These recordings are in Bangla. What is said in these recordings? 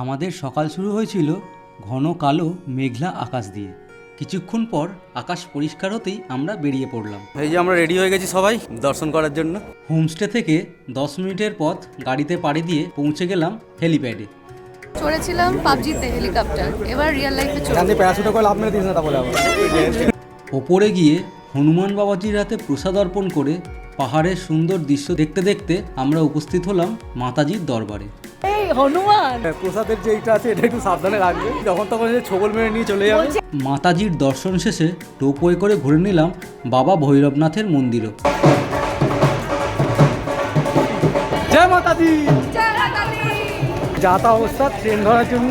আমাদের সকাল শুরু হয়েছিল ঘন কালো মেঘলা আকাশ দিয়ে। কিছুক্ষণ পর আকাশ পরিষ্কার হতেই আমরা বেরিয়ে পড়লাম। এই যে আমরা রেডি হয়ে গেছি সবাই দর্শন করার জন্য। হোমস্টে থেকে দশ মিনিটের পথ গাড়িতে পাড়ি দিয়ে পৌঁছে গেলাম হেলিপ্যাডে। চড়েছিলাম পাবজিতে হেলিকপ্টার এবার রিয়েল লাইফে প্যারাশুটে করে লাভ মেরে দিস না বলে ওপরে গিয়ে হনুমান বাবাজির হাতে প্রসাদ অর্পণ করে পাহাড়ের সুন্দর দৃশ্য দেখতে দেখতে আমরা উপস্থিত হলাম মাতাজির দরবারে। প্রসাদের যে এইটা আছে এটা একটু সাবধানে রাখবে। যখন তখন যে ছবল মেরে নিয়ে চলে যাবে। মাতাজির দর্শন শেষে টোপওয়ে করে ঘুরে নিলাম বাবা ভৈরবনাথের মন্দিরও। জয় মাতাজি! যাতা অবস্থা ট্রেন ধরার জন্য।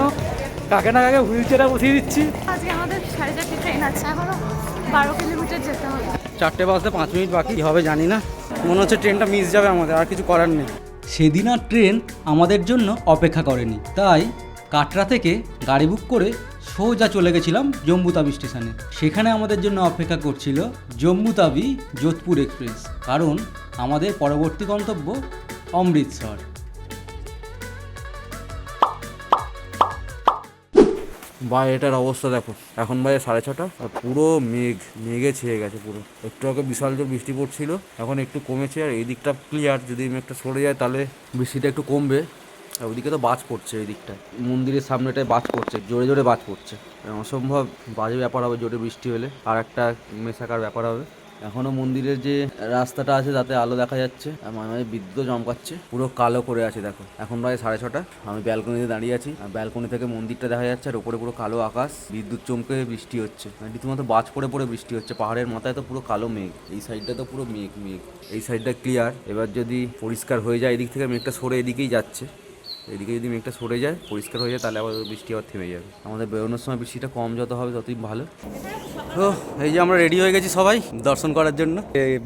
কাকে না কাকে হুইল চেয়ারে বসিয়ে দিচ্ছি। আজকে আমাদের সাড়ে চারটে ট্রেন আছে এখনও বারো কিলোমিটার যেতে হবে। চারটে বাজতে পাঁচ মিনিট বাকি হবে জানি না। মনে হচ্ছে ট্রেনটা মিস যাবে আমাদের আর কিছু করার নেই। সেদিন আর ট্রেন আমাদের জন্য অপেক্ষা করেনি। তাই কাটরা থেকে গাড়ি বুক করে সোজা চলে গেছিলাম জম্বুতাবি স্টেশনে। সেখানে আমাদের জন্য অপেক্ষা করছিল জম্বুতাবি যোধপুর এক্সপ্রেস। কারণ আমাদের পরবর্তী গন্তব্য অমৃতসর। বাইরেটার অবস্থা দেখো। এখন বাজে সাড়ে ছটা আর পুরো মেঘ, মেঘে ছেয়ে গেছে পুরো। একটু আগে বিশাল জোর বৃষ্টি পড়ছিল, এখন একটু কমেছে আর এই দিকটা ক্লিয়ার যদি মেঘটা সরে যায় তাহলে বৃষ্টিটা একটু কমবে। আর ওইদিকে তো বাজ পড়ছে এই দিকটায়। মন্দিরের সামনেটায় বাজ পড়ছে, জোরে জোরে বাজ পড়ছে। অসম্ভব বাজে ব্যাপার হবে জোরে বৃষ্টি হলে। আর একটা মেশাকার ব্যাপার হবে। এখনও মন্দিরের যে রাস্তাটা আছে, তাতে আলো দেখা যাচ্ছে। আর মাঝে মাঝে বিদ্যুৎ চমকাচ্ছে। পুরো কালো করে আছে, দেখো। এখন প্রায় সাড়ে ছটা। আমি ব্যালকনিতে দাঁড়িয়ে আছি। আর ব্যালকনি থেকে মন্দিরটা দেখা যাচ্ছে, আর উপরে পুরো কালো আকাশ। বিদ্যুৎ চমকে বৃষ্টি হচ্ছে। মানে রীতিমতো বাজ পড়ে পড়ে বৃষ্টি হচ্ছে। পাহাড়ের মাথায় তো পুরো কালো মেঘ। এই সাইডটা তো পুরো মেঘ মেঘ। এই সাইডটা ক্লিয়ার এবার যদি পরিষ্কার হয়ে যায়, এদিক থেকে মেঘটা সরে এদিকেই যাচ্ছে। এদিকে যদি মেঘটা সরে যায়, পরিষ্কার হয়ে যায়, তাহলে আবার বৃষ্টি আবার থেমে যাবে। আমাদের বেরোনোর সময় বৃষ্টিটা কম যত হবে, ততই ভালো। তো এই যে আমরা রেডি হয়ে গেছি সবাই দর্শন করার জন্য।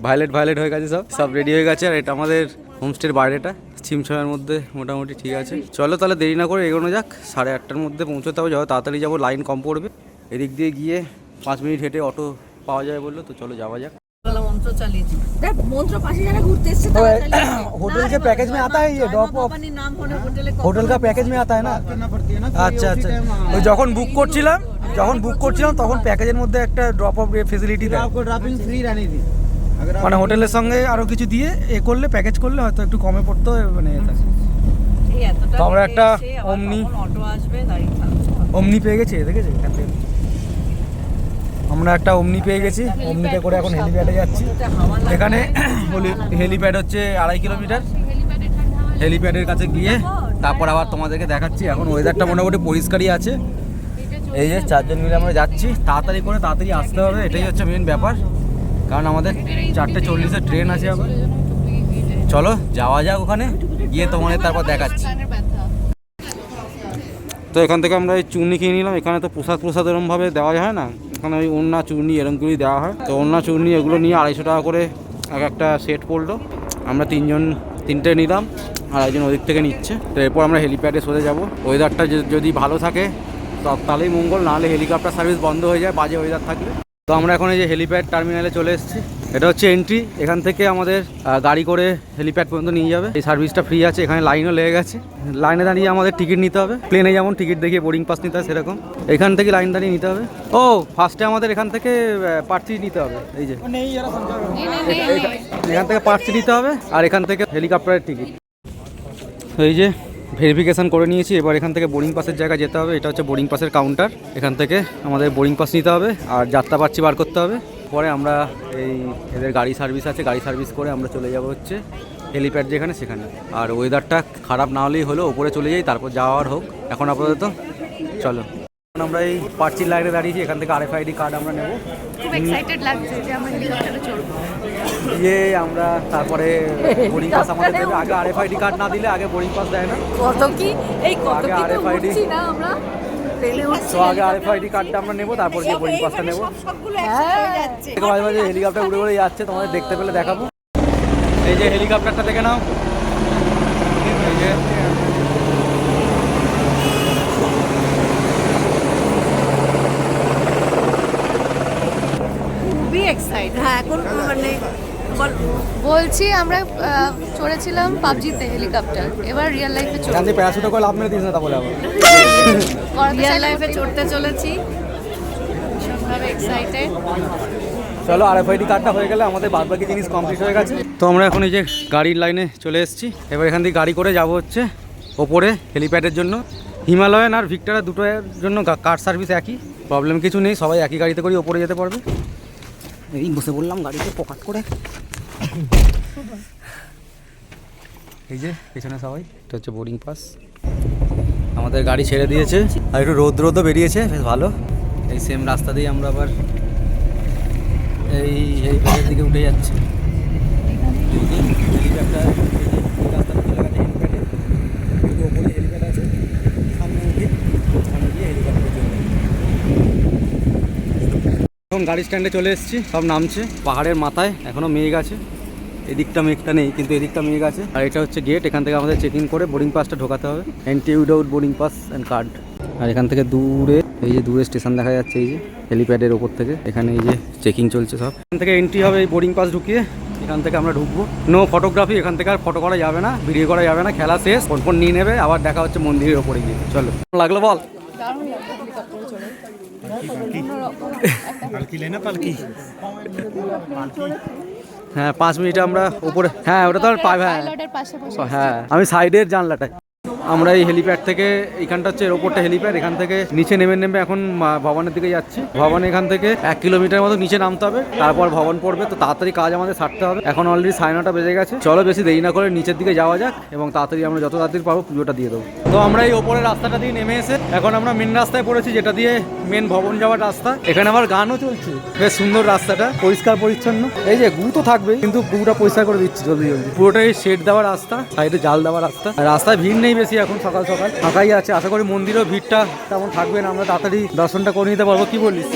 ভায়োলেট ভায়োলেট হয়ে গেছে সব। সব রেডি হয়ে গেছে, আর এটা আমাদের হোমস্টের বাইরেটা ছিমছামের মধ্যে মোটামুটি ঠিক আছে। চলো তাহলে দেরি না করে এগোনো যাক। সাড়ে আটটার মধ্যে পৌঁছতে হবে যাব তাড়াতাড়ি যাব লাইন কম পড়বে। এদিক দিয়ে গিয়ে পাঁচ মিনিট হেঁটে অটো পাওয়া যায় বলল, তো চলো যাওয়া যাক। देख मंत्र पासी जाना घूरते इससे होटल के पैकेज में आता है ये ड्रॉप ऑफ अपने नाम होने होटल হোটেল কা প্যাকেজ মে আতা না আচ্ছা আচ্ছা ওই যখন বুক করছিলাম যখন বুক করছিলাম তখন প্যাকেজের মধ্যে একটা ড্রপ অফ ফেসিলিটি দেয় आपको ड्रॉपिंग फ्री रहनी थी अगर आप মানে হোটেলের সঙ্গে আরো কিছু দিয়ে এ করলে প্যাকেজ করলে হয়তো একটু কমে পড়তো মানে এটা। তো আমরা একটা অমনি অটো আসবে দাঁড়িয়ে থাকবো অমনি পেয়ে গেছি দেখেছি এখান থেকে আমরা একটা অমনি পেয়ে গেছি। অমনিতে করে এখন হেলিপ্যাডে যাচ্ছি। এখানে হেলিপ্যাড হচ্ছে আড়াই কিলোমিটার। হেলিপ্যাডের কাছে গিয়ে তারপর আবার তোমাদেরকে দেখাচ্ছি। এখন ওয়েদারটা মোটামুটি পরিষ্কারই আছে। এই যে চারজন মিলে আমরা যাচ্ছি। তাড়াতাড়ি করে তাড়াতাড়ি আসতে হবে। এটাই হচ্ছে মেন ব্যাপার। কারণ আমাদের চারটে চল্লিশের ট্রেন আছে আবার চলো, যাওয়া যাক ওখানে। গিয়ে তোমাদের তারপর দেখাচ্ছি। তো এখান থেকে আমরা এই চূর্ণি কিনে নিলাম। এখানে তো প্রসাদ প্রসাদ এরমভাবে দেওয়া হয় না। এখানে ওই ওন্না চূর্ণি এরমগুলি দেওয়া হয়। তো ওন্না চূর্ণি এগুলো নিয়ে আড়াইশো টাকা করে এক একটা সেট পড়ল। আমরা তিনজন, তিনটে নিলাম, আর একজন ওদিক থেকে নিচ্ছে। তো এরপর আমরা হেলিপ্যাডে সরে যাব। ওয়েদারটা যদি ভালো থাকে তাহলেই মঙ্গল, নাহলে হেলিকপ্টার সার্ভিস বন্ধ হয়ে যায়, বাজে ওয়েদার থাকলে। তো আমরা এখন এই যে হেলিপ্যাড টার্মিনালে চলে এসেছি। এটা হচ্ছে এন্ট্রি এখান থেকে আমাদের গাড়ি করে হেলিপ্যাড পর্যন্ত নিয়ে যাবে। এই সার্ভিসটা ফ্রি আছে এখানে লাইনও লেগে গেছে। লাইনে দাঁড়িয়ে আমাদের টিকিট নিতে হবে। প্লেনে যেমন টিকিট দেখিয়ে বোর্ডিং পাস নিতে হয় সেরকম। এখান থেকে লাইন দাঁড়িয়ে নিতে হবে। ও ফার্স্টে আমাদের এখান থেকে পার্টি নিতে হবে। এই যে। এখান থেকে পার্টি নিতে হবে আর এখান থেকে হেলিকপ্টারের টিকিট এই যে ভেরিফিকেশন করে নিয়েছি এবার এখান থেকে বোর্ডিং পাসের জায়গায় যেতে হবে। এটা হচ্ছে বোর্ডিং পাসের কাউন্টার এখান থেকে আমাদের বোর্ডিং পাস নিতে হবে আর যাত্রা পাচ্ছি বার করতে হবে। পরে আমরা এই এদের গাড়ি সার্ভিস আছে গাড়ি সার্ভিস করে আমরা চলে যাব হচ্ছে হেলিপ্যাড যেখানে সেখানে। আর ওয়েদারটা খারাপ না হলেই হলো ওপরে চলে যাই তারপর যাওয়ার হোক। এখন আপাতত চলো। এখন আমরা এই পার্চির লাইনে দাঁড়িয়েছি এখান থেকে আরএফআইডি কার্ড আমরা নেব। খুব এক্সাইটেড লাগছে যে আমরা হেলিকপ্টারে চড়বো। দিয়ে আমরা তারপরে বোর্ডিং পাস আমাদের দেবে। আগে আরএফআইডি কার্ড না দিলে আগে বোর্ডিং পাস দেয় না। কত কি? এই কত কি তো উঠছি না আমরা। ট্রেনে উঠছি তো আগে আরএফআইডি কার্ডটা আমরা নেব তারপর গিয়ে বোর্ডিং পাসটা নেব। সবগুলো একসাথে যাচ্ছে। মাঝে মাঝে হেলিকপ্টার উড়ে উড়ে যাচ্ছে তোমাদের দেখতে পেলে দেখাবো। এই যে হেলিকপ্টারটা দেখে নাও। এই যে। খুবই এক্সাইটেড হ্যাঁ এখন মানে বলছি আমরা চড়েছিলাম পাবজিতে হেলিকপ্টার। এবার রিয়েল লাইফে এখান থেকে প্যারাশুটে করে লাভ মেরে দিস না তাহলে আবার। রিয়েল লাইফে চড়তে চলেছি। ভীষণভাবে এক্সাইটেড চলো আর এফআইডি কার্ডটা হয়ে গেলে আমাদের বাদ বাকি জিনিস কমপ্লিট হয়ে গেছে। তো আমরা এখন এই যে গাড়ির লাইনে চলে এসেছি। এবার এখান থেকে গাড়ি করে যাব হচ্ছে ওপরে হেলিপ্যাডের জন্য। হিমালয়ান আর ভিক্টোরিয়া দুটোর জন্য কার সার্ভিস একই। প্রবলেম কিছু নেই সবাই একই গাড়িতে করে ওপরে যেতে পারবে। এই বসে বললাম গাড়িতে পকাট করে। এই যে পেছনে সবাই। এটা হচ্ছে বোর্ডিং পাস আমাদের গাড়ি ছেড়ে দিয়েছে। আর একটু রোদ রোদও বেরিয়েছে বেশ ভালো। এই সেম রাস্তা দিয়ে আমরা আবার এই এই দিকে উঠে যাচ্ছি। এই যে হেলিপ্যাডটা এই যে এই রাস্তাটা চলে গেছে হেলিপ্যাডে এই যে ওপরে হেলিপ্যাড আছে সামনে উঠে ওখানে গিয়ে হেলিকপ্টারে চলে যাবে। এখন গাড়ি স্ট্যান্ডে চলে এসেছি, সব নামছে। পাহাড়ের মাথায় এখনও মেঘ আছে। এদিকটা মেঘটা নেই, কিন্তু এদিকটা মেঘ আছে। আর এটা হচ্ছে গেট এখান থেকে আমাদের চেক করে বোর্ডিং পাসটা ঢোকাতে হবে। Entry without boarding pass and card আর এখান থেকে দূরে, এই যে দূরে স্টেশন দেখা যাচ্ছে, এই যে হেলিপ্যাডের ওপর থেকে। এখানে এই যে চেকিং চলছে সব। এখান থেকে এন্ট্রি হবে এই বোর্ডিং পাস ঢুকিয়ে। এখান থেকে আমরা ঢুকবো। নো ফটোগ্রাফি এখান থেকে আর ফটো করা যাবে না ভিডিও করা যাবে না, খেলা শেষ। ফোন ফোন নিয়ে নেবে, আবার দেখা হচ্ছে মন্দিরের ওপরে গিয়ে। চলো। লাগল বল দারুণ লাগল হেলিকপ্টারে চড়ে হ্যাঁ পাঁচ মিনিট আমরা উপরে হ্যাঁ ওটা তো আর পাই হ্যাঁ। পাইলটের পাশে বসে হ্যাঁ আমি সাইডের জানলাটায়। আমরা এই হেলিপ্যাড থেকে এখানটা হচ্ছে এর ওপরটা হেলিপ্যাড, এখান থেকে নিচে নেমে নেমে এখন ভবনের দিকে যাচ্ছি। ভবন এখান থেকে এক কিলোমিটার মতো নিচে নামতে হবে, তারপর ভবন পড়বে, তো তাড়াতাড়ি কাজ আমাদের সারতে হবে। এখন অলরেডি সাড়ে নটা বেজে গেছে। চলো বেশি দেরি না করে নিচের দিকে যাওয়া যাক এবং তাড়াতাড়ি আমরা যত তাড়াতাড়ি পারব পুজোটা দিয়ে দেবো। তো আমরা এই ওপরের রাস্তাটা দিয়ে নেমে এসে এখন আমরা মেন রাস্তায় পড়েছি, যেটা দিয়ে মেন ভবন যাওয়ার রাস্তা। এখানে আবার গানও চলছে। বেশ সুন্দর রাস্তাটা, পরিষ্কার পরিচ্ছন্ন। এই যে গু তো থাকবে কিন্তু গুটা পরিষ্কার করে দিচ্ছি জলদি জলদি। পুরোটাই শেড দেওয়া রাস্তা সাইডে জাল দেওয়া রাস্তা। রাস্তায় ভিড় নেই বেশি এখন সকাল সকাল। ফাঁকাই আছে। আশা করি মন্দিরেও ভিড়টা তেমন থাকবে না। আমরা তাড়াতাড়ি দর্শনটা করে নিতে পারব। কি বলিস?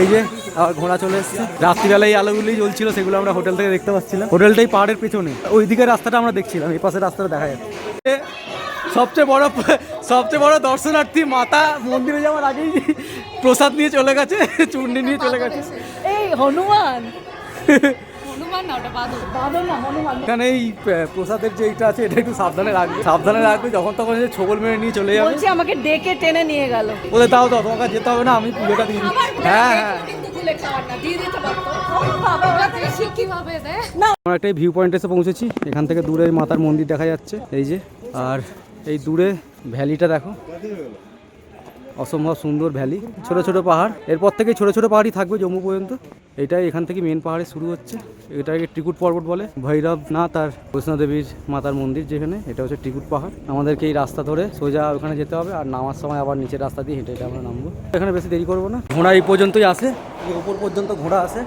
এই যে আবার ঘোড়া চলে এসছে। রাত্রিবেলায় এই আলোগুলোই জ্বলছিল সেগুলো আমরা হোটেল থেকে দেখতে পাচ্ছিলাম। হোটেলটাই পাহাড়ের পেছনে। ওই দিকের রাস্তাটা আমরা দেখছিলাম এই পাশের রাস্তাটা দেখা যাচ্ছে। সবচেয়ে বড় সবচেয়ে বড় দর্শনার্থী মাতা মন্দিরে যাওয়ার আগেই প্রসাদ নিয়ে চলে গেছে চূর্ণি নিয়ে চলে গেছে। এই হনুমান। হনুমান না ওটা বাদল। বাদল না হনুমান এখানে এই প্রসাদের যে এইটা আছে এটা একটু সাবধানে রাখবে সাবধানে রাখবে যখন তখন যে ছবল মেরে নিয়ে চলে যাবে। বলছি আমাকে ডেকে টেনে নিয়ে গেল। ওদের তাও দাও তোমাকে যেতে হবে না আমি পুজোটা দিয়ে হ্যাঁ হ্যাঁ। আমরা একটা ভিউ পয়েন্টে এসে পৌঁছেছি এখান থেকে দূরে মাতার মন্দির দেখা যাচ্ছে এই যে। আর এই দূরে ভ্যালিটা দেখো। অসম্ভব সুন্দর ভ্যালি। ছোট ছোট পাহাড়। এরপর থেকে ছোট ছোট পাহাড়ই থাকবে জম্মু পর্যন্ত। এটাই এখান থেকে মেন পাহাড়ে শুরু হচ্ছে। এটাকে ত্রিকুট পর্বত বলে। ভৈরবনাথ আর বৈষ্ণদেবীর মাতার মন্দির যেখানে, এটা হচ্ছে ত্রিকুট পাহাড়। আমাদেরকে এই রাস্তা ধরে সোজা ওখানে যেতে হবে আর নামার সময় আবার নিচের রাস্তা দিয়ে হেঁটে হেঁটে আমরা নামবো। এখানে বেশি দেরি করব না। ঘোড়া এই পর্যন্তই আসে। উপর পর্যন্ত ঘোড়া আসে।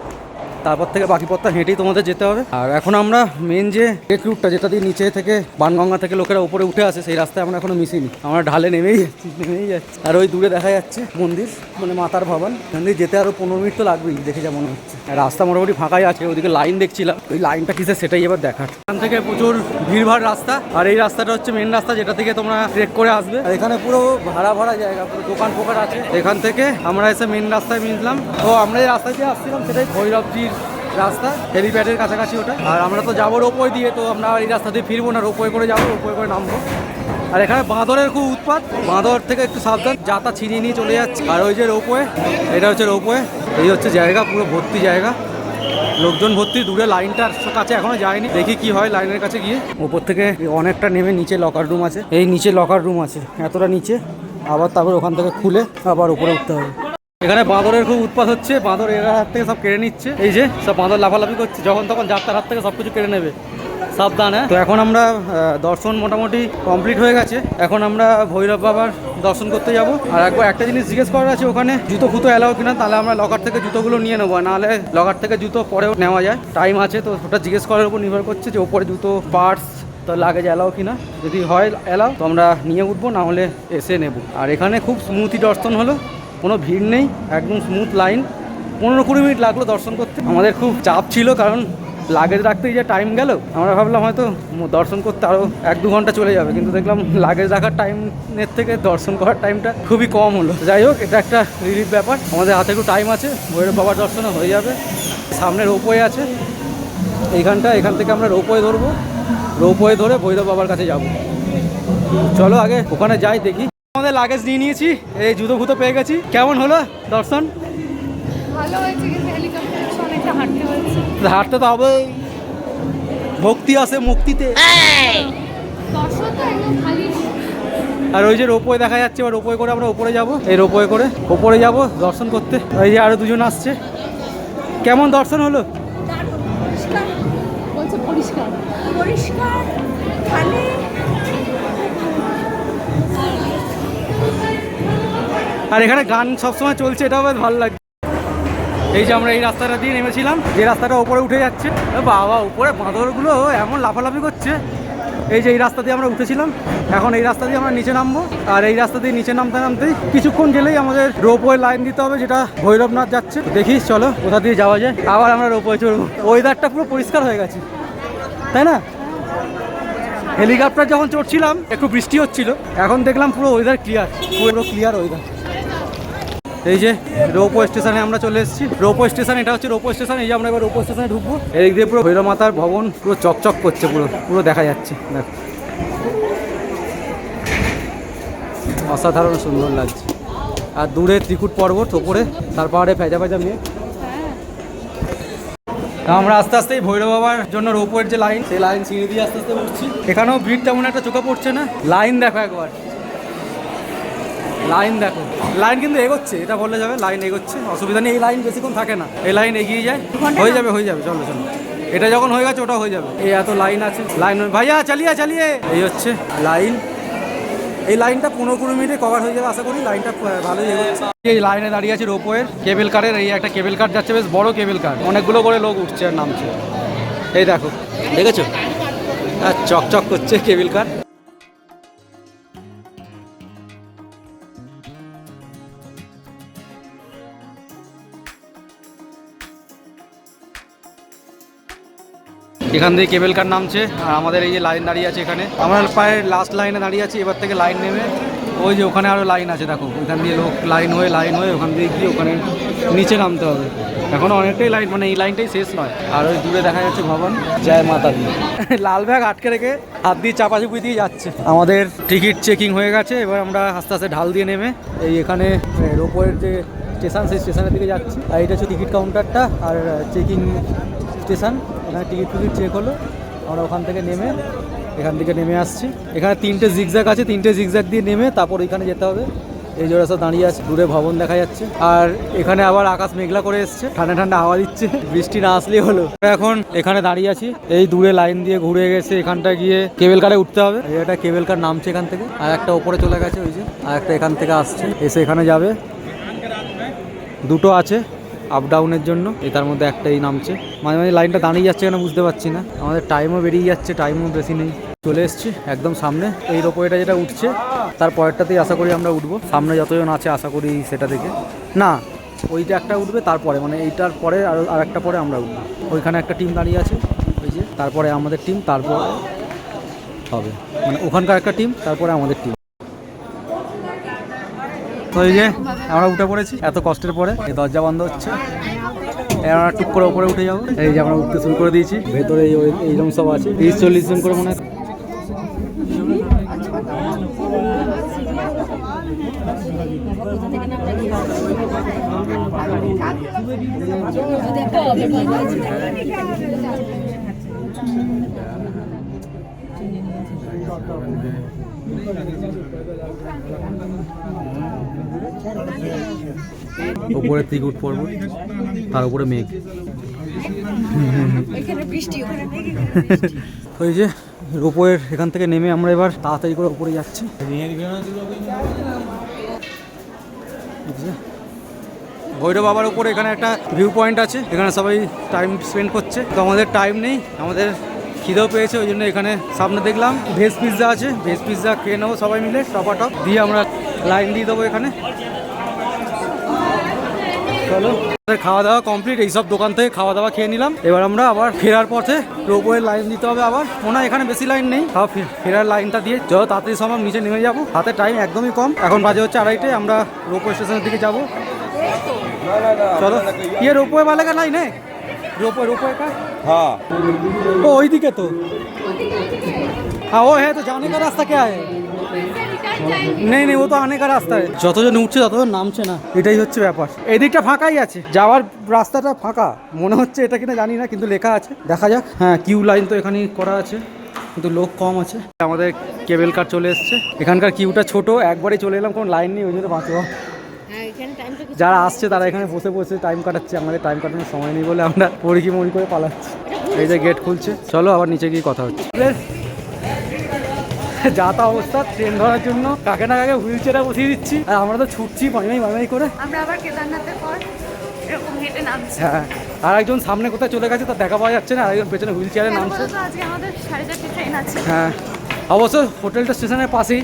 তারপর থেকে বাকি পথটা হেঁটেই তোমাদের যেতে হবে। আর এখন আমরা মেন যে ট্রেক রুটটা যেটা দিয়ে নিচে থেকে বানগঙ্গা থেকে লোকেরা উপরে উঠে আসে, সেই রাস্তায় আমরা এখনও মিশিনি। আমরা ঢালে নেমেই যাচ্ছি নেমেই যাচ্ছি। আর ওই দূরে দেখা যাচ্ছে মন্দির মানে মাতার ভবন। দিয়ে যেতে আরও পনেরো মিনিট তো লাগবেই, দেখে যা মনে হচ্ছে। রাস্তা মোটামুটি ফাঁকাই আছে, ওদিকে লাইন দেখছিলাম। ওই লাইনটা কিসে সেটাই এবার দেখার। এখান থেকে প্রচুর ভিড়ভাড় রাস্তা। আর এই রাস্তাটা হচ্ছে মেন রাস্তা, যেটা থেকে তোমরা ট্রেক করে আসবে। আর এখানে পুরো ভাড়া ভাড়া জায়গা, পুরো দোকান ফোকান আছে। এখান থেকে আমরা এসে মেন রাস্তায় মিশলাম। তো আমরা এই রাস্তা দিয়ে আসছিলাম সেটাই ভৈরবজির রাস্তা হেলিপ্যাডের কাছাকাছি ওটা। আর আমরা তো যাব রোপওয়ে দিয়ে, তো আমরা এই রাস্তা দিয়ে ফিরবো না, রোপওয়ে করে যাব, রোপওয়ে করে নামবো। আর এখানে বাঁদরের খুব উৎপাত। বাঁদর থেকে একটু সাবধান যাতা ছিনিয়ে নিয়ে চলে যাচ্ছে। আর ওই যে রোপওয়ে, এটা হচ্ছে রোপওয়ে। এই হচ্ছে জায়গা, পুরো ভর্তি জায়গা। লোকজন ভর্তি, দূরে লাইনটার কাছে এখনও যায়নি। দেখি কি হয় লাইনের কাছে গিয়ে। ওপর থেকে অনেকটা নেমে নিচে লকার রুম আছে। এই নিচে লকার রুম আছে, এতটা নিচে। আবার তারপর ওখান থেকে খুলে আবার উপরে উঠতে হবে। এখানে বাঁদরের খুব উৎপাত হচ্ছে, বাঁদর এরা হাত থেকে সব কেড়ে নিচ্ছে। এই যে, সব বাঁদর লাফালাফি করছে, যখন তখন যাত্রার হাত থেকে সব কিছু কেড়ে নেবে। সাবধান হ্যাঁ? তো এখন আমরা দর্শন মোটামুটি কমপ্লিট হয়ে গেছে। এখন আমরা ভৈরব বাবার দর্শন করতে যাব। আর একবার একটা জিনিস জিজ্ঞেস করার আছে, ওখানে জুতো ফুতো এলাও কিনা, তাহলে আমরা লকার থেকে জুতোগুলো নিয়ে নেব। নাহলে লকার থেকে জুতো পরেও নেওয়া যায়। টাইম আছে, তো ওটা জিজ্ঞেস করার উপর নির্ভর করছে যে ওপরে জুতো পার্টস তো লাগেজ এলাও কিনা। যদি হয় এলাও তো আমরা নিয়ে উঠবো না হলে এসে নেব। আর এখানে খুব স্মুথি দর্শন হলো। কোনো ভিড় নেই, একদম স্মুথ লাইন পনেরো কুড়ি মিনিট লাগল দর্শন করতে। আমাদের খুব চাপ ছিল, কারণ লাগেজ রাখতেই যে টাইম গেল। আমরা ভাবলাম হয়তো দর্শন করতে আরও এক দু ঘণ্টা চলে যাবে, কিন্তু দেখলাম লাগেজ রাখার টাইমের থেকে দর্শন করার টাইমটা খুবই কম হলো। যাই হোক, এটা একটা রিলিফ ব্যাপার। আমাদের হাতে একটু টাইম আছে ভৈরব বাবার দর্শনও হয়ে যাবে। সামনে রোপওয়ে আছে। এইখানটা, এখান থেকে আমরা রোপওয়ে ধরবো। রোপওয়ে ধরে ভৈরব বাবার কাছে যাব। চলো আগে ওখানে যাই, দেখি। আমাদের লাগেজ নিয়ে নিয়েছি এই জুতো ফুতো পেয়ে গেছি। কেমন হলো দর্শন? ভালো হয়েছে কিন্তু হেলিকপ্টারে অনেকটা হাঁটতে হয়েছে। হাঁটতে তো হবে ভক্তি আছে মুক্তিতে। দর্শন তো একদম খালি। আর ওই যে রোপওয়ে দেখা যাচ্ছে এবার রোপওয়ে করে আমরা ওপরে যাব। এই রোপওয়ে করে ওপরে যাব দর্শন করতে। ওই যে আরও দুজন আসছে। কেমন দর্শন হলো? বলছে পরিষ্কার। পরিষ্কার আর এখানে গান সবসময় চলছে, এটাও বেশ ভালো লাগছে। এই যে আমরা এই রাস্তাটা দিয়ে নেমেছিলাম, যে রাস্তাটা উপরে উঠে যাচ্ছে বাবা, উপরে বাঁদরগুলো এমন লাফালাফি করছে। এই যে এই রাস্তা দিয়ে আমরা উঠেছিলাম, এখন এই রাস্তা দিয়ে আমরা নিচে নামবো, আর এই রাস্তা দিয়ে নিচে নামতে নামতেই কিছুক্ষণ গেলেই আমাদের রোপওয়ে লাইন দিতে হবে, যেটা ভৈরবনাথ যাচ্ছে। দেখি, চলো, কোথা দিয়ে যাওয়া যায়। আবার আমরা রোপওয়ে চড়বো। ওয়েদারটা পুরো পরিষ্কার হয়ে গেছে, তাই না? হেলিকপ্টার যখন চড়ছিলাম, একটু বৃষ্টি হচ্ছিল, এখন দেখলাম পুরো ওয়েদার ক্লিয়ার পুরো ক্লিয়ার ওয়েদার এই যে রোপওয়ে স্টেশনে আমরা চলে এসেছি। রোপওয়ে স্টেশন, এটা হচ্ছে রোপওয়ে স্টেশন, এই যে আমরা এবার রোপওয়ে স্টেশনে ঢুকবো। এদিক দিয়ে পুরো ভৈরব মাতার ভবন পুরো চকচক করছে, পুরো পুরো দেখা যাচ্ছে, দেখো। অসাধারণ সুন্দর লাগছে। আর দূরে ত্রিকুট পর্বত ওপরে, তার পাহাড়ে ফেজা ফেজা মেয়ে আমরা আস্তে আস্তে ভৈরব বাবার জন্য রোপওয়ের যে লাইন, সেই লাইন সিঁড়ি দিয়ে আস্তে আস্তে উঠছি এখানেও ভিড় তেমন একটা চোখে পড়ছে না। লাইন দেখো একবার। লাইন দেখো লাইন কিন্তু এগোচ্ছে এটা বললে যাবে লাইন এগোচ্ছে অসুবিধা নেই এই লাইন বেশিক্ষণ থাকে না এই লাইন এগিয়ে যায় হয়ে যাবে হয়ে যাবে চলো চলো এটা যখন হয়ে গেছে ওটা হয়ে যাবে এই এত লাইন আছে লাইন ভাইয়া চালিয়ে চালিয়ে এই হচ্ছে লাইন এই লাইনটা পনেরো কুড়ি মিনিটে কভার হয়ে যাবে আশা করি লাইনটা ভালোই এগোচ্ছে। এই লাইনে দাঁড়িয়ে আছে রোপওয়ের কেবল কারের এই একটা কেবল কার যাচ্ছে বেশ বড় কেবল কার অনেকগুলো করে লোক উঠছে আর নামছে। এই দেখো দেখেছ? আর চকচক করছে কেবল কার। এখান থেকে কেবল কার নামছে, আর আমাদের এই যে লাইন দাঁড়িয়ে আছে এখানে। আমরা প্রায় লাস্ট লাইনে দাঁড়িয়ে আছি, এবার থেকে লাইন নেমে। ওই যে ওখানে আরও লাইন আছে, দেখো ওখান দিয়ে লোক লাইন হয়ে লাইন হয়ে ওখান দিয়ে গিয়ে ওখানে নিচে নামতে হবে। এখনও অনেকটাই লাইন মানে এই লাইনটাই শেষ নয়। আর ওই দূরে দেখা যাচ্ছে ভবন, জয় মাতা দি। লাল ব্যাগ আটকে রেখে হাত দিয়ে চাপাচুপি দিয়ে যাচ্ছে। আমাদের টিকিট চেকিং হয়ে গেছে, এবার আমরা আস্তে আস্তে ঢাল দিয়ে নেমে এই এখানে রোপওয়ের যে স্টেশন সেই স্টেশনের দিকে যাচ্ছি। আর এটা হচ্ছে টিকিট কাউন্টারটা আর চেকিং স্টেশন এখানে টিকিট ফিকিট চেক হলো, আমরা ওখান থেকে নেমে এখান থেকে নেমে আসছি। এখানে তিনটে জিগজ্যাগ আছে, তিনটে জিগজ্যাগ দিয়ে নেমে তারপর এখানে যেতে হবে। এই জোড়া সব দাঁড়িয়ে আছে, দূরে ভবন দেখা যাচ্ছে। আর এখানে আবার আকাশ মেঘলা করে এসছে, ঠান্ডা ঠান্ডা হাওয়া দিচ্ছে, বৃষ্টি না আসলেই হলো। এখন এখানে দাঁড়িয়ে আছি, এই দূরে লাইন দিয়ে ঘুরে গেছে এখানটা গিয়ে কেবল কারে উঠতে হবে। একটা কেবল কার নামছে এখান থেকে, আর একটা ওপরে চলে গেছে ওই যে, আর একটা এখান থেকে আসছে, এসে এখানে যাবে। দুটো আছে আপ ডাউনের জন্য। এই তার মধ্যে একটাই নামছে। মাঝে মাঝে লাইনটা দাঁড়িয়ে যাচ্ছে কেন বুঝতে পারছি না। আমাদের টাইমও বেরিয়ে যাচ্ছে টাইমও বেশি নেই। চলে এসেছি একদম সামনে। এই রোপওয়েটা যেটা উঠছে, তার পরেরটাতেই আশা করি আমরা উঠবো। সামনে যতজন আছে আশা করি সেটা থেকে না, ওইটা একটা উঠবে, তারপরে মানে এইটার পরে আর একটা পরে আমরা উঠবো। ওইখানে একটা টিম দাঁড়িয়ে আছে, ওই যে তারপরে আমাদের টিম তারপরে হবে। মানে ওখানকার একটা টিম তারপরে আমাদের টিম এই যে আমরা উঠে পড়েছি। এত কষ্টের পরে এই দরজা বন্ধ হচ্ছে। আমরা টুক করে উপরে উঠে যাব। এই যে আমরা উঠতে শুরু করে দিয়েছি। ভেতরে এইরকম সব আছে। তিরিশ চল্লিশ জন করে মনে হয়। উপরে ত্রিকুট পর্বত তার উপরে মেঘ। ওই যে রোপওয়ের এখান থেকে নেমে আমরা এবার তাড়াতাড়ি করে উপরে যাচ্ছি। ভৈরব বাবার উপরে এখানে একটা ভিউ পয়েন্ট আছে এখানে সবাই টাইম স্পেন্ড করছে। তো আমাদের টাইম নেই আমাদের খিদেও পেয়েছে ওই জন্য এখানে সামনে দেখলাম ভেজ পিৎজা আছে ভেজ পিৎজা খেয়ে নেবো সবাই মিলে টপাটপ দিয়ে আমরা লাইন দিয়ে দেবো এখানে চলো আমাদের খাওয়া দাওয়া কমপ্লিট এইসব দোকান থেকে খাওয়া দাওয়া খেয়ে নিলাম এবার আমরা আবার ফেরার পথে রোপওয়ে লাইন দিতে হবে আবার মনে হয় এখানে বেশি লাইন নেই তাও ফে- ফেরার লাইনটা দিয়ে যত তাড়াতাড়ি সম্ভব নিচে নেমে যাবো হাতে টাইম একদমই কম এখন বাজে হচ্ছে আড়াইটে আমরা রোপওয়ে স্টেশনের দিকে যাবো চলো ইয়ে रोपवे वाले का लाइन है रोपवे रोपवे का हाँ ओ ওই দিকে তো हाँ वो है तो जाने का रास्ता क्या है নেই নেই ও তো আনে কা রাস্তায় যতজন উঠছে ততজন নামছে না এটাই হচ্ছে ব্যাপার এদিকটা ফাঁকাই আছে যাওয়ার রাস্তাটা ফাঁকা মনে হচ্ছে এটা কিনা জানি না কিন্তু লেখা আছে দেখা যাক হ্যাঁ কিউ লাইন তো এখানে করা আছে কিন্তু লোক কম আছে আমাদের কেবল কার চলে এসছে এখানকার কিউটা ছোট একবারই চলে এলাম কোনো লাইন নেই ওই জন্য বাঁচবো হ্যাঁ এখানে টাইমটা যারা আসছে তারা এখানে বসে বসে টাইম কাটাচ্ছে আমাদের টাইম কাটানোর সময় নেই বলে আমরা পড়ি মরি করে পালাচ্ছি। এই যে গেট খুলছে। চলো আবার নিচে গিয়ে কথা হচ্ছে। যা তা অবস্থা ট্রেন ধরার জন্য কাকে না কাকে হুইল চেয়ারে বসিয়ে দিচ্ছি। আর আমরা তো ছুটছি পাইমাই পাইমাই করে। আমরা আবার কেদারনাথের পর এরকম হেঁটে নামছি। হ্যাঁ। আর একজন সামনে কোথায় চলে গেছে তা দেখা পাওয়া যাচ্ছে না আর একজন পেছনে হুইল চেয়ারে নামছে। আজকে আমাদের সাড়ে চারটে ট্রেন আছে। হ্যাঁ। অবশ্য হোটেলটা স্টেশনের পাশেই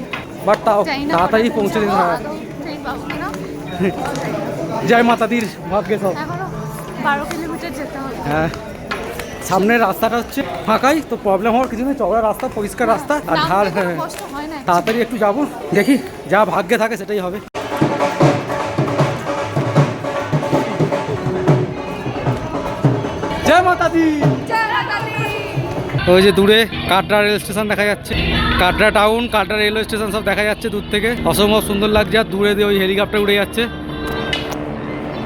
বাট তাও তাড়াতাড়ি পৌঁছে দিতে পৌঁছাবো, জয় মাতাদির ভাগ্যে সব। এখনও বারো কিলোমিটার যেতে হবে। হ্যাঁ। সামনের রাস্তাটা হচ্ছে ফাঁকাই তো প্রবলেম হওয়ার কিছু নেই চওড়া রাস্তা পরিষ্কার রাস্তা আর ঢাল হ্যাঁ হয়। তাড়াতাড়ি একটু যাব দেখি যা ভাগ্যে থাকে সেটাই হবে। জয় মাতা দি ওই যে দূরে কাটরা রেল স্টেশন দেখা যাচ্ছে। Katra town, Katra railway station সব দেখা যাচ্ছে দূর থেকে। অসম্ভব সুন্দর লাগছে, আর দূরে দিয়ে ওই হেলিকপ্টার উড়ে যাচ্ছে।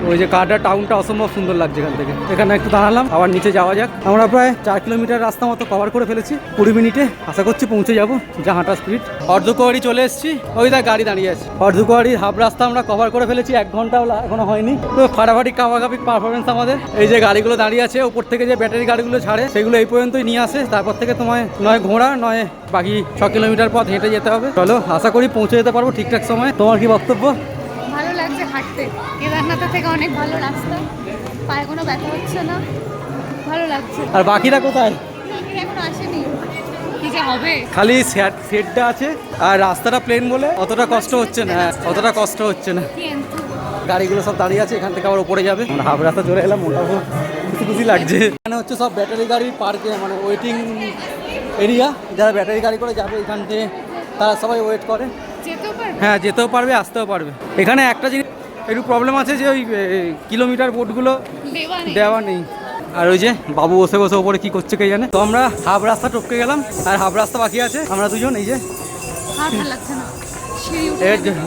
ওই যে কাটরা টাউনটা অসম্ভব সুন্দর লাগছে এখান থেকে। এখানে একটু দাঁড়ালাম, আবার নিচে যাওয়া যাক। আমরা প্রায় চার কিলোমিটার রাস্তা মতো কভার করে ফেলেছি। কুড়ি মিনিটে আশা করছি পৌঁছে যাব। যা হাঁটা স্পিড অর্ধকুয়ারি চলে এসেছি। ওই দেখ গাড়ি দাঁড়িয়ে আছে। অর্ধকুয়ারির হাফ রাস্তা আমরা কভার করে ফেলেছি এক ঘন্টাও এখনও হয়নি। তো ফাটাফাটি কামাকাপি পারফরমেন্স আমাদের। এই যে গাড়িগুলো দাঁড়িয়ে আছে, ওপর থেকে যে ব্যাটারি গাড়িগুলো ছাড়ে, সেগুলো এই পর্যন্তই নিয়ে আসে। তারপর থেকে তোমায় নয় ঘোড়া, নয় বাকি ছ কিলোমিটার পথ হেঁটে যেতে হবে। চলো, আশা করি পৌঁছে যেতে পারব ঠিকঠাক সময়। তোমার কি বক্তব্য? হাঁটতে। কেদারনাথের থেকে অনেক ভালো রাস্তা। পায়ে কোনো ব্যথা হচ্ছে না। ভালো লাগছে। আর বাকিরা কোথায়? এখনও আসেনি। কি যে হবে? খালি সেটটা আছে আর রাস্তাটা প্লেন বলে অতটা কষ্ট হচ্ছে না। হ্যাঁ, অতটা কষ্ট হচ্ছে না। গাড়িগুলো সব দাঁড়িয়ে আছে এখান থেকে আবার উপরে যাবে। আমরা হাফ রাস্তা চলে এলাম খুব খুশি খুশি লাগছে। এখানে হচ্ছে সব ব্যাটারি গাড়ি পার্কে মানে ওয়েটিং এরিয়া যারা ব্যাটারি গাড়ি করে যাবে এখান থেকে তারা সবাই ওয়েট করে। হ্যাঁ যেতেও পারবে আসতেও পারবে। এখানে একটা জিনিস একটু প্রবলেম আছে যে ওই কিলোমিটার বোর্ডগুলো দেওয়া নেই। আর ওই যে বাবু বসে বসে ওপরে কি করছে কে জানে। তো আমরা হাফ রাস্তা টপকে গেলাম আর হাফ রাস্তা বাকি আছে। আমরা দুজন এই যে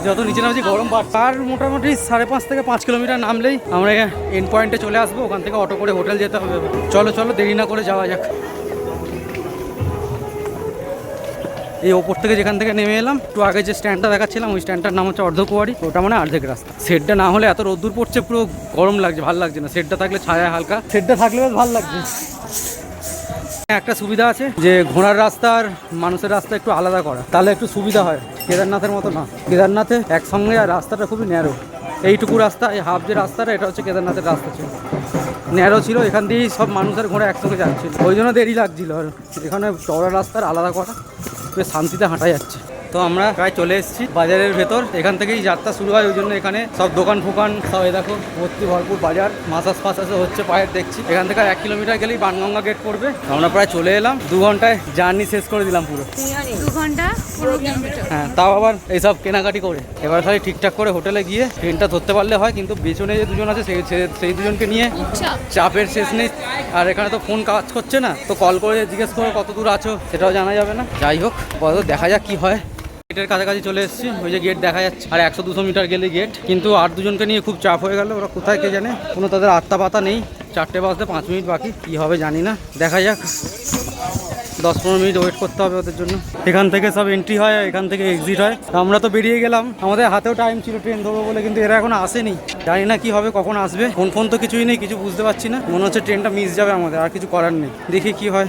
যত নিচে নামছি গরম আর মোটামুটি সাড়ে পাঁচ থেকে পাঁচ কিলোমিটার নামলেই আমরা এন্ড পয়েন্টে চলে আসব। ওখান থেকে অটো করে হোটেল যেতে হবে। চলো চলো দেরি না করে যাওয়া যাক। এই ওপর থেকে যেখান থেকে নেমে এলাম, একটু আগে যে স্ট্যান্ডটা দেখাচ্ছিলাম, ওই স্ট্যান্ডটার নাম হচ্ছে অর্ধকুয়ারি। ওটা মানে অর্ধেক রাস্তা। সেটটা না হলে এত রোদ্দুর পড়ছে, পুরো গরম লাগছে, ভালো লাগছে না। সেটটা থাকলে ছায়া হালকা। সেটটা থাকলে বেশ ভালো লাগছে। একটা সুবিধা আছে যে ঘোড়ার রাস্তা আর মানুষের রাস্তা একটু আলাদা করা। তাহলে একটু সুবিধা হয়। কেদারনাথের মতো না। কেদারনাথে একসঙ্গে আর রাস্তাটা খুবই ন্যারো। এইটুকু রাস্তা, এই হাফ যে রাস্তাটা, এটা হচ্ছে কেদারনাথের রাস্তা ছিল। ন্যারো ছিল, এখান দিয়েই সব মানুষের ঘোড়া একসঙ্গে যাচ্ছিল। ওই জন্য দেরি লাগছিল আর। এখানে চওড়া রাস্তার আলাদা করা। শান্তিতে হাঁটা যাচ্ছে। তো আমরা প্রায় চলে এসেছি বাজারের ভেতর। এখান থেকেই যাত্রা শুরু হয় ওই জন্য এখানে সব দোকান ফোকান সব এই দেখো ভর্তি ভরপুর বাজার। মাসাজ ফাসাসে হচ্ছে পায়ের দেখছি। এখান থেকে এক কিলোমিটার গেলেই বানগঙ্গা গেট পড়বে। আমরা প্রায় চলে এলাম। দু ঘন্টায় জার্নি শেষ করে দিলাম পুরো। দু ঘণ্টা হ্যাঁ তাও আবার এইসব কেনাকাটি করে। এবার খালি ঠিকঠাক করে হোটেলে গিয়ে ট্রেনটা ধরতে পারলে হয় কিন্তু পেছনে যে দুজন আছে সেই সেই- দুজনকে নিয়ে চাপের শেষ নেই। আর এখানে তো ফোন কাজ করছে না। তো কল করে জিজ্ঞেস করো কত দূর আছো সেটাও জানা যাবে না। যাই হোক দেখা যাক কি হয়। গেটের কাছাকাছি চলে এসেছি। ওই যে গেট দেখা যাচ্ছে। আর একশো দুশো মিটার গেলে গেট। কিন্তু আর দুজনকে নিয়ে খুব চাপ হয়ে গেল। ওরা কোথায় কে জানে? কোনো তাদের আত্মা পাতা নেই। চারটে বাজতে পাঁচ মিনিট বাকি। কী হবে জানি না। দেখা যাক। দশ পনেরো মিনিট ওয়েট করতে হবে ওদের জন্য। এখান থেকে সব এন্ট্রি হয় এখান থেকে এক্সিট হয়। আমরা তো বেরিয়ে গেলাম। আমাদের হাতেও টাইম ছিল ট্রেন ধরবো বলে কিন্তু এরা এখনও আসেনি। জানি না কি হবে কখন আসবে। ফোন ফোন তো কিছুই নেই কিছু বুঝতে পারছি না। মনে হচ্ছে ট্রেনটা মিস যাবে আমাদের। আর কিছু করার নেই। দেখি কি হয়।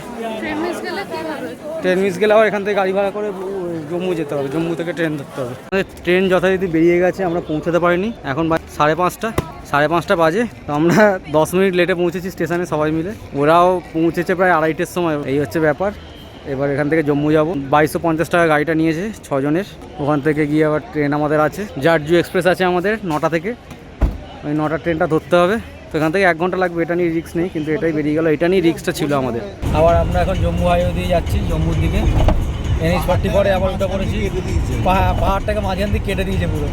ট্রেন মিস গেলে আবার এখান থেকে গাড়ি ভাড়া করে জম্মু যেতে হবে, জম্মু থেকে ট্রেন ধরতে হবে। আমাদের ট্রেন যথারীতি বেরিয়ে গেছে, আমরা পৌঁছাতে পারিনি। এখন সাড়ে পাঁচটা সাড়ে পাঁচটা বাজে। তো আমরা দশ মিনিট লেটে পৌঁছেছি স্টেশনে সবাই মিলে। ওরাও পৌঁছেছে প্রায় আড়াইটের সময়, এই হচ্ছে ব্যাপার। এবার এখান থেকে জম্মু যাব। বাইশশো পঞ্চাশ টাকা গাড়িটা নিয়েছে ছজনের। ওখান থেকে গিয়ে আবার ট্রেন আমাদের আছে। জারজু এক্সপ্রেস আছে আমাদের নটা থেকে। ওই নটা ট্রেনটা ধরতে হবে। তো এখান থেকে এক ঘণ্টা লাগবে, এটা নিয়ে রিক্স নেই, কিন্তু এটাই বেরিয়ে গেল। এটা নিয়ে রিক্সটা ছিল আমাদের। আবার আমরা এখন জম্মু হাইওয়ে দিয়ে যাচ্ছি, জম্মুর দিকে। এনএইচ ফর্টি পরে আবার উঠে পড়েছি পাহাড় পাহাড়টাকে মাঝখান দিয়ে কেটে দিয়েছে পুরো।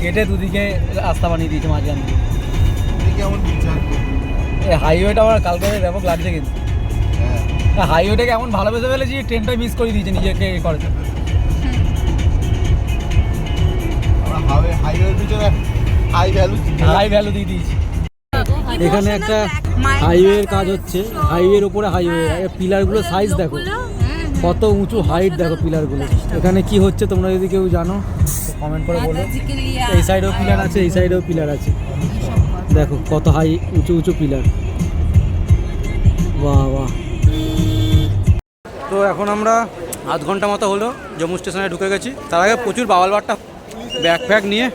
কেটে দুদিকে রাস্তা বানিয়ে দিয়েছে মাঝখান দিয়ে। এই হাইওয়েটা আমার কালকে ব্যাপক লাগছে কিন্তু। হাইওয়েটাকে এমন ভালোবেসে ফেলেছি ট্রেনটা মিস করে দিয়েছে নিজেকে করে। হাইওয়ের পিছনে হাই ভ্যালু হাই ভ্যালু দিয়ে দিয়েছি। এখানে একটা হাইওয়ের কাজ হচ্ছে হাইওয়ের উপরে হাইওয়ে পিলারগুলো সাইজ দেখো। কত উঁচু হাইট দেখো পিলারগুলো এখানে কি হচ্ছে তোমরা যদি কেউ জানো কমেন্ট করে বলো। এই সাইডেও পিলার আছে এই সাইডেও পিলার আছে। দেখো কত হাই উঁচু উঁচু পিলার বাহ বাহ। তো এখন আমরা আধ ঘণ্টা মতো হলো জম্মু স্টেশনে ঢুকে গেছি। তার আগে প্রচুর বাওয়াল বাট্টা ব্যাগ ফ্যাগ নিয়ে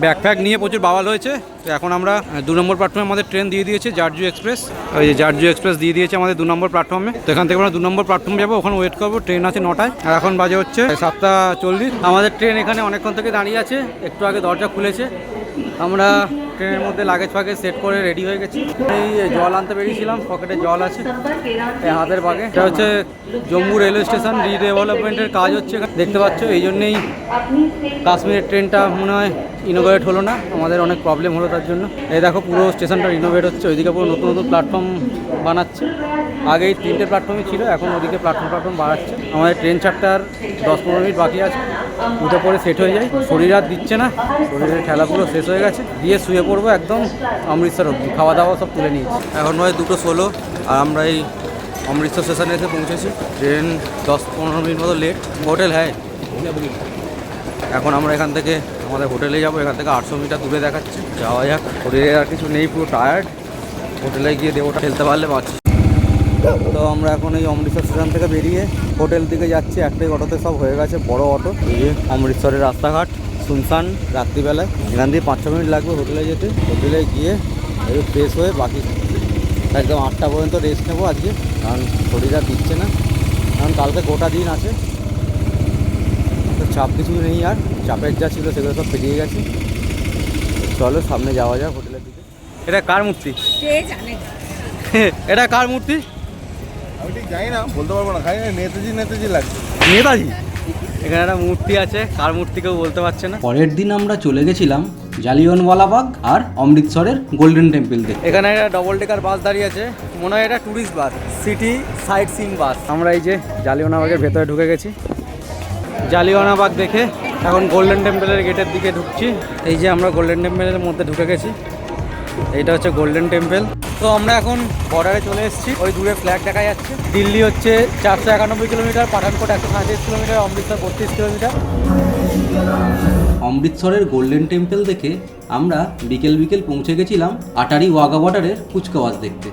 ব্যাগ ফ্যাগ নিয়ে প্রচুর বাওয়াল হয়েছে। তো এখন আমরা দু নম্বর প্ল্যাটফর্মে আমাদের ট্রেন দিয়ে দিয়েছে জার্জু এক্সপ্রেস ওই যে জার্জু এক্সপ্রেস দিয়ে দিয়েছে আমাদের দু নম্বর প্ল্যাটফর্মে তো এখান থেকে আমরা দু নম্বর প্ল্যাটফর্মে যাব, ওখানে ওয়েট করব ট্রেন আছে নটায়। আর এখন বাজে হচ্ছে সাতটা চল্লিশ। আমাদের ট্রেন এখানে অনেকক্ষণ থেকে দাঁড়িয়ে আছে, একটু আগে দরজা খুলেছে। আমরা ট্রেনের মধ্যে লাগেজ ফাগেজ সেট করে রেডি হয়ে গেছি। এই জল আনতে বেরিয়েছিলাম পকেটে জল আছে, এই হাতের বাগে। এটা হচ্ছে জম্মু রেলওয়ে স্টেশন রিডেভেলপমেন্টের কাজ হচ্ছে দেখতে পাচ্ছ, এই জন্যেই কাশ্মীরের ট্রেনটা মনে হয় ইনোভেট হলো না, আমাদের অনেক প্রবলেম হলো তার জন্য। এই দেখো পুরো স্টেশনটা রিনোভেট হচ্ছে, ওইদিকে পুরো নতুন নতুন প্ল্যাটফর্ম বানাচ্ছে। আগে এই তিনটে প্ল্যাটফর্মই ছিল, এখন ওদিকে প্ল্যাটফর্ম প্ল্যাটফর্ম বাড়াচ্ছে। আমাদের ট্রেন চারটার দশ পনেরো মিনিট বাকি আছে। উঠে পরে সেট হয়ে যায়, শরীর আর দিচ্ছে না। শরীরের খেলাগুলো শেষ হয়ে গেছে। দিয়ে শুয়ে পড়ব একদম অমৃতসর অব্দি খাওয়া দাওয়া সব তুলে নিয়েছি। এখন নয় দুটো ষোলো, আর আমরা এই অমৃতসর স্টেশনে এসে পৌঁছেছি। ট্রেন দশ পনেরো মিনিট মতো লেট হোটেল হ্যাঁ। এখন আমরা এখান থেকে আমাদের হোটেলে যাব, এখান থেকে আটশো মিটার দূরে দেখাচ্ছে। যাওয়া যাক, শরীরে আর কিছু নেই, পুরো টায়ার্ড হোটেলে গিয়ে দেবোটা খেলতে পারলে বাঁচি তো আমরা এখন এই অমৃতসর স্টেশন থেকে বেরিয়ে হোটেল দিকে যাচ্ছি। একটাই অটোতে সব হয়ে গেছে, বড় অটো। এই অমৃতসরের রাস্তাঘাট, শুনশান, রাত্রিবেলায়। এখান দিয়ে পাঁচ ছ মিনিট লাগবে হোটেলে যেতে। হোটেলে গিয়ে একটু ফ্রেশ হয়ে বাকি একদম আটটা পর্যন্ত রেস্ট নেব আজকে। কারণ শরীর আর দিচ্ছে না। কারণ কালকে গোটা দিন আছে। চাপ কিছু নেই আর চাপের যা ছিল সেগুলো সব পেরিয়ে গেছে। চলো সামনে যাওয়া যাক হোটেলের দিকে। এটা কার মূর্তি? কে জানে? এটা কার মূর্তি? আমি ঠিক জানি না বলতে পারব না। খাই নেতাজি নেতাজি লাগছে। নেতাজি? এখানে একটা মূর্তি আছে কার মূর্তি কেউ বলতে পারছে না। পরের দিন আমরা চলে গেছিলাম জালিয়নওয়ালাবাগ আর অমৃতসরের গোল্ডেন টেম্পল দেখতে। এখানে একটা ডবল ডেকার বাস দাঁড়িয়ে আছে মনে হয় এটা tourist bus city sightseeing bus আমরা এই যে জালিয়নাবাগের ভেতরে ঢুকে গেছি। জালিয়ানাবাগ দেখে এখন গোল্ডেন টেম্পলের গেটের দিকে ঢুকছি। এই যে আমরা গোল্ডেন টেম্পলের মধ্যে ঢুকে গেছি। এইটা হচ্ছে গোল্ডেন টেম্পল তো আমরা এখন বর্ডারে চলে এসেছি। ওই দূরে ফ্ল্যাগ দেখা যাচ্ছে। দিল্লি হচ্ছে চারশো একানব্বই কিলোমিটার, পাঠানকোট একশো সাঁত্রিশ কিলোমিটার, অমৃতসর বত্রিশ কিলোমিটার। অমৃতসরের গোল্ডেন টেম্পল দেখে আমরা বিকেল বিকেল পৌঁছে গেছিলাম আটারি ওয়াগা বর্ডারের কুচকাওয়াজ দেখতে।